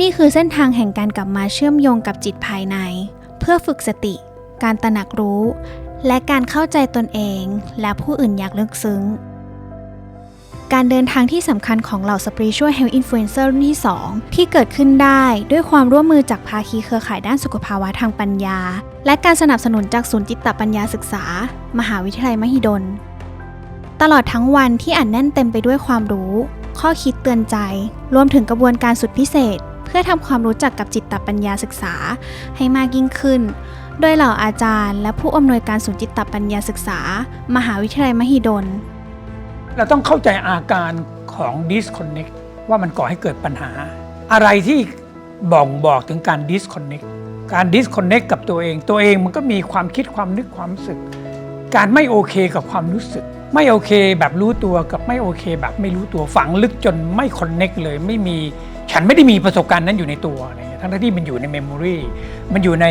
นี่คือเส้นทางแห่งการกลับมาเชื่อมโยงกับจิตภายใน เพื่อฝึกสติ การตระหนักรู้ และการเข้าใจตนเองและผู้อื่นอย่างลึกซึ้ง การเดินทางที่สำคัญของเหล่า Spiritual Health Influencer รุ่นที่ 2 ที่เกิดขึ้นได้ด้วยความร่วมมือจากภาคีเครือข่ายด้านสุขภาวะทางปัญญา และการสนับสนุนจากศูนย์จิตปัญญาศึกษา มหาวิทยาลัยมหิดล ตลอดทั้งวันที่อัดแน่นเต็มไปด้วยความรู้ ข้อคิดเตือนใจ รวมถึงกระบวนการสุดพิเศษ เพื่อทำความรู้จักกับจิตปัญญาศึกษาให้มากยิ่งขึ้น โดยเหล่าอาจารย์ และผู้อำนวยการศูนย์จิตปัญญาศึกษา มหาวิทยาลัยมหิดล เราต้องเข้าใจอาการของ disconnect ว่ามันก่อให้เกิดปัญหา อะไรที่บ่งบอกถึงการ disconnect การ disconnect กับตัวเอง ตัวเองมันก็มีความคิดความนึกความรู้สึก การไม่โอเคกับความรู้สึก ไม่โอเคแบบรู้ตัวกับไม่โอเค แบบไม่รู้ตัวฝังลึกจนไม่ connect เลยไม่มี ฉันไม่ได้มีประสบการณ์นั้นอยู่ในตัวอะไรเงี้ยทั้งที่มันอยู่ใน memory มันอยู่ใน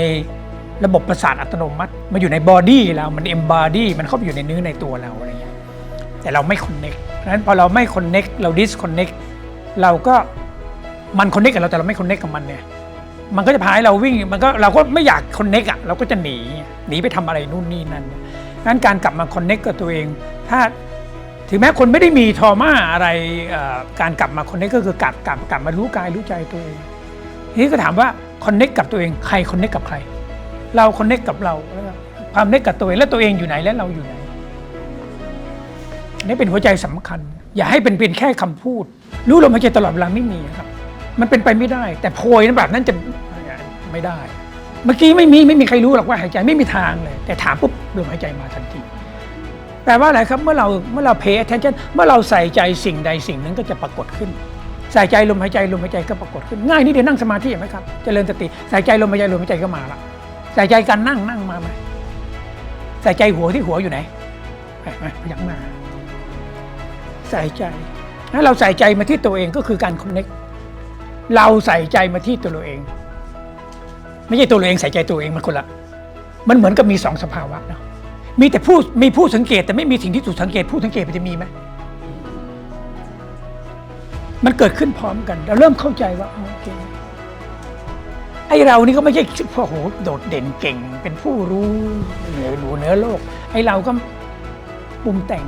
ระบบประสาทอัตโนมัติ มันอยู่ใน body เรา มัน embody มันเข้าไปอยู่ในเนื้อในตัวเราอะไรเงี้ยแต่เราไม่ connect เพราะฉะนั้นพอเราไม่ connect เรา disconnect เราก็มัน connect กับเราแต่เราไม่ connect กับมันเนี่ยมันก็จะพาให้เราวิ่งมันก็เราก็ไม่อยาก connect อะเราก็จะหนีหนีไปทำอะไรนู่นนี่นั่นนั้นการกลับมา connect กับตัวเอง ถ้า ถึงแม้คนไม่ได้มีทอมาอะไรการกลับมา connect ก็คือกลับกลับกลับมารู้กายรู้ใจตัวเองทีนี้ก็ถามว่า connect กับตัวเองใคร connect กับใคร เรา connect กับเราความ connect กับตัวเองแล้วตัวเองอยู่ไหนและเราอยู่ไหนนนี้เป็นหัวใจสำคัญ อย่าให้เป็นเพียงแค่คำพูด รู้ลมหายใจตลอดเวลาไม่มีครับ มันเป็นไปไม่ได้ แต่โพยนั้นแบบนั้นจะไม่ได้ เมื่อกี้ไม่มีไม่มีใครรู้หรอกว่าหายใจไม่มีทางเลย แต่ถามปุ๊บลมหายใจมาทันที แปลว่าอะไรครับเมื่อเราเมื่อเรา pay attention เมื่อเราใส่ใจสิ่งใดสิ่งหนึ่งก็จะปรากฏขึ้น ใส่ใจลมหายใจลมหายใจก็ปรากฏขึ้น ง่ายนิดเดียวนั่งสมาธิเห็นไหมครับเจริญสติใส่ใจลมหายใจลมหายใจก็มาละใส่ใจการนั่งนั่งมาไหมใส่ใจหัวที่หัวอยู่ไหนไปไปยักหน้าใส่ใจถ้าเราใส่ใจมาที่ตัวเองก็คือการคอนเน็กเราใส่ใจมาที่ตัวเราเอง ไม่ใช่ตัวเราเองใส่ใจตัวเองมันคนละมันเหมือนกับมีสองสภาวะเนาะ มีแต่ผู้มีผู้สังเกตแต่ไม่มีสิ่งที่ถูกสังเกตผู้สังเกตมันจะมีไหมมันเกิดขึ้นพร้อมกัน เราเริ่มเข้าใจว่าโอเคไอเรานี่ก็ไม่ใช่โอ้โหโดดเด่นเก่ง เป็นผู้รู้เหนือหนูเหนือโลก ไอเราก็ปรุงแต่ง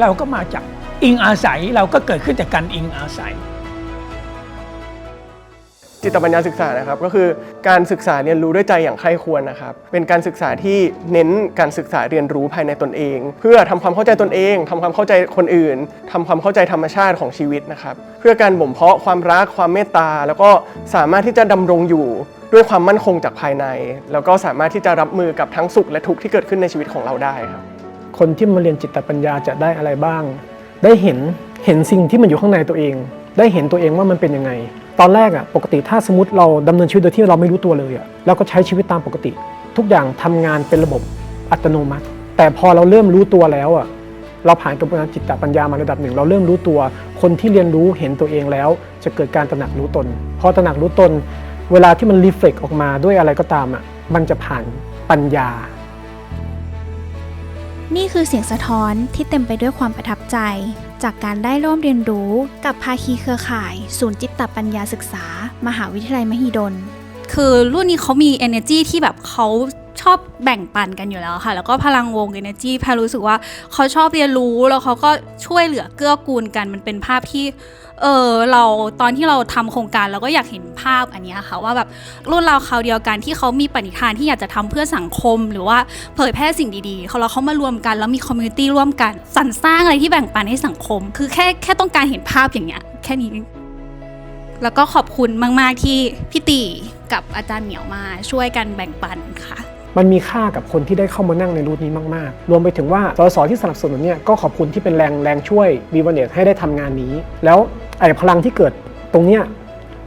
เราก็มาจากอิงอาศัยเราก็เกิดขึ้นจากการอิงอาศัย จิตปัญญาศึกษานะครับก็คือการศึกษาเรียนรู้ด้วยใจอย่างใคร่ควรนะครับ เป็นการศึกษาที่เน้นการศึกษาเรียนรู้ภายในตนเอง เพื่อทำความเข้าใจตนเองทำความเข้าใจคนอื่นทำความเข้าใจธรรมชาติของชีวิตนะครับ เพื่อการบ่มเพาะความรักความเมตตา แล้วก็สามารถที่จะดำรงอยู่ด้วยความมั่นคงจากภายใน แล้วก็สามารถที่จะรับมือกับทั้งสุขและทุกข์ที่เกิดขึ้นในชีวิตของเราได้ครับ คนที่มาเรียนจิตปัญญาจะได้อะไรบ้าง ได้เห็นเห็นสิ่งที่มันอยู่ข้างในตัวเอง ได้เห็นตัวเองว่ามันเป็นยังไง ตอนแรกอะปกติถ้าสมมติเราดำเนินชีวิตโดยที่เราไม่รู้ตัวเลยอะเราก็ใช้ชีวิตตามปกติ ทุกอย่างทำงานเป็นระบบอัตโนมัติ แต่พอเราเริ่มรู้ตัวแล้วอะเราผ่านกระบวนการจิตปัญญามาระดับหนึ่ง เราเริ่มรู้ตัวคนที่เรียนรู้เห็นตัวเองแล้ว จะเกิดการตระหนักรู้ตน พอตระหนักรู้ตน เวลาที่มันรีเฟล็กออกมาด้วยอะไรก็ตามอะมันจะผ่านปัญญา นี่คือเสียงสะท้อนที่เต็มไปด้วยความประทับใจ จากการได้ร่วมเรียนรู้กับภาคีเครือข่าย ศูนย์จิตปัญญาศึกษา มหาวิทยาลัยมหิดล คือรุ่นนี้เขามี energy ที่แบบเขา ชอบแบ่งปันกันอยู่แล้วค่ะ แล้วก็พลังวง energy แพรรู้สึกว่าเขาชอบเรียนรู้แล้วเขาก็ช่วยเหลือเกื้อกูลกันมันเป็นภาพที่เออเราตอนที่เราทำโครงการเราก็อยากเห็นภาพอันนี้ค่ะว่าแบบรุ่นเราเขาเดียวกันที่เขามีปณิธานที่อยากจะทำเพื่อสังคม หรือว่าเผยแพร่สิ่งดีๆเขาเราเขามารวมกันแล้วมีคอมมูนิตี้ร่วมกันสรรสร้างอะไรที่แบ่งปันให้สังคม คือแค่แค่ต้องการเห็นภาพอย่างเงี้ยแค่นี้ แล้วก็ขอบคุณมาก ๆ ที่พี่ตีกับอาจารย์เหมียวมาช่วยกันแบ่งปันค่ะ มันมีค่ากับคนที่ได้เข้ามานั่งในรูทนี้มากๆ รวมไปถึงว่าสสที่สนับสนุนเนี่ยก็ขอบคุณที่เป็นแรงแรงช่วยวีวันเนตให้ได้ทำงานนี้ แล้วไอ้พลังที่เกิดตรงเนี้ย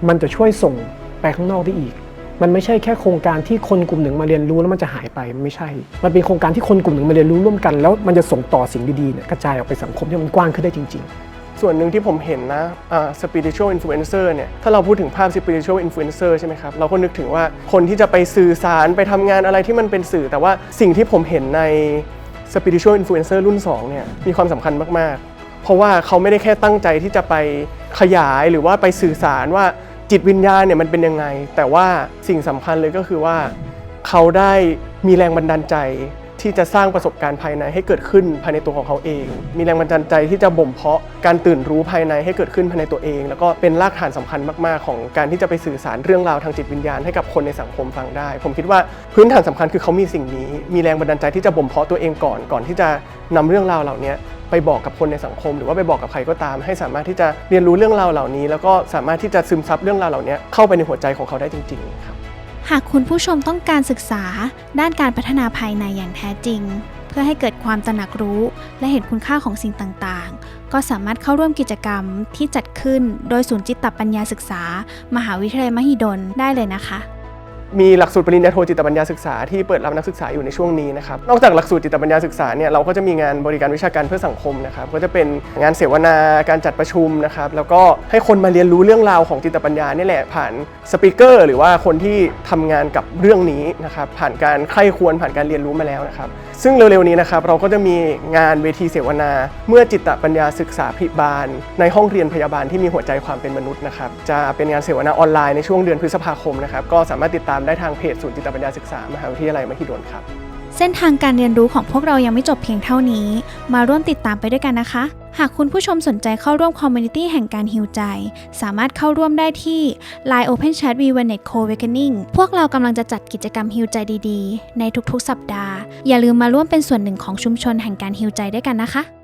มันจะช่วยส่งไปข้างนอกได้อีก มันไม่ใช่แค่โครงการที่คนกลุ่มหนึ่งมาเรียนรู้แล้วมันจะหายไปมันไม่ใช่ มันเป็นโครงการที่คนกลุ่มหนึ่งมาเรียนรู้ร่วมกัน แล้วมันจะส่งต่อสิ่งดีๆเนี่ยกระจายออกไปสังคมที่มันกว้างขึ้นได้จริง ๆ ส่วนหนึ่งที่ผมเห็นนะอ่า spiritual influencer เนี่ยถ้าเราพูดถึงภาพ spiritual influencer ใช่ไหมครับเราก็นึกถึงว่าคนที่จะไปสื่อสารไปทำงานอะไรที่มันเป็นสื่อ แต่ว่าสิ่งที่ผมเห็นใน spiritual influencer รุ่น2เนี่ยมีความสำคัญมากๆ เพราะว่าเขาไม่ได้แค่ตั้งใจที่จะไปขยายหรือว่าไปสื่อสารว่าจิตวิญญาณเนี่ยมันเป็นยังไง แต่ว่าสิ่งสำคัญเลยก็คือว่า เขาได้มีแรงบันดาลใจ ที่จะสร้างประสบการณ์ภายในให้เกิดขึ้นภายในตัวของเขาเอง มีแรงบันดาลใจที่จะบ่มเพาะการตื่นรู้ภายในให้เกิดขึ้นภายในตัวเอง แล้วก็เป็นรากฐานสำคัญมาก ๆ ของการที่จะไปสื่อสารเรื่องราวทางจิตวิญญาณให้กับคนในสังคมฟังได้ ผมคิดว่าพื้นฐานสำคัญคือเขามีสิ่งนี้ มีแรงบันดาลใจที่จะบ่มเพาะตัวเองก่อนก่อนที่จะนำเรื่องราวเหล่านี้ไปบอกกับคนในสังคม หรือว่าไปบอกกับใครก็ตาม ให้สามารถที่จะเรียนรู้เรื่องราวเหล่านี้ แล้วก็สามารถที่จะซึมซับเรื่องราวเหล่านี้เข้าไปในหัวใจของเขาได้จริงๆครับ หากคุณผู้ชมต้องการศึกษาด้านการพัฒนาภายในอย่างแท้จริง เพื่อให้เกิดความตระหนักรู้ และเห็นคุณค่าของสิ่งต่างๆ ก็สามารถเข้าร่วมกิจกรรมที่จัดขึ้น โดยศูนย์จิตปัญญาศึกษา มหาวิทยาลัยมหิดลได้เลยนะคะ มีหลักสูตรปริญญาโทจิตปัญญาศึกษาที่เปิดรับนักศึกษาอยู่ในช่วงนี้นะครับ นอกจากหลักสูตรจิตปัญญาศึกษาเนี่ยเราก็จะมีงานบริการวิชาการเพื่อสังคมนะครับ ก็จะเป็นงานเสวนา การจัดประชุมนะครับ แล้วก็ให้คนมาเรียนรู้เรื่องราวของจิตปัญญานี่แหละผ่านสปิเกอร์หรือว่าคนที่ทำงานกับเรื่องนี้นะครับ ผ่านการใคร่ควรผ่านการเรียนรู้มาแล้วนะครับ ซึ่งเร็วๆนี้นะครับเราก็จะมีงานเวทีเสวนา เมื่อจิตปัญญาศึกษาพิบาล ในห้องเรียนพยาบาลที่มีหัวใจความเป็นมนุษย์นะครับ จะเป็นงานเสวนาออนไลน์ในช่วงเดือนพฤษภาคมนะครับ ก็สามารถติดตามได้ทางเพจศูนย์จิตปัญญาศึกษามหาวิทยาลัยมหิดลครับ เส้นทางการเรียนรู้ของพวกเรายังไม่จบเพียงเท่านี้ มาร่วมติดตามไปด้วยกันนะคะ หากคุณผู้ชมสนใจเข้าร่วมคอมมูนิตี้แห่งการฮิวใจ สามารถเข้าร่วมได้ที่ Line Open Chat v w e n e t Co-Awakening พวกเรากำลังจะจัดกิจกรรมฮิวใจดีๆ ในทุกๆ สัปดาห์ อย่าลืมมาร่วมเป็นส่วนหนึ่งของชุมชนแห่งการฮิวใจด้วยกันนะคะ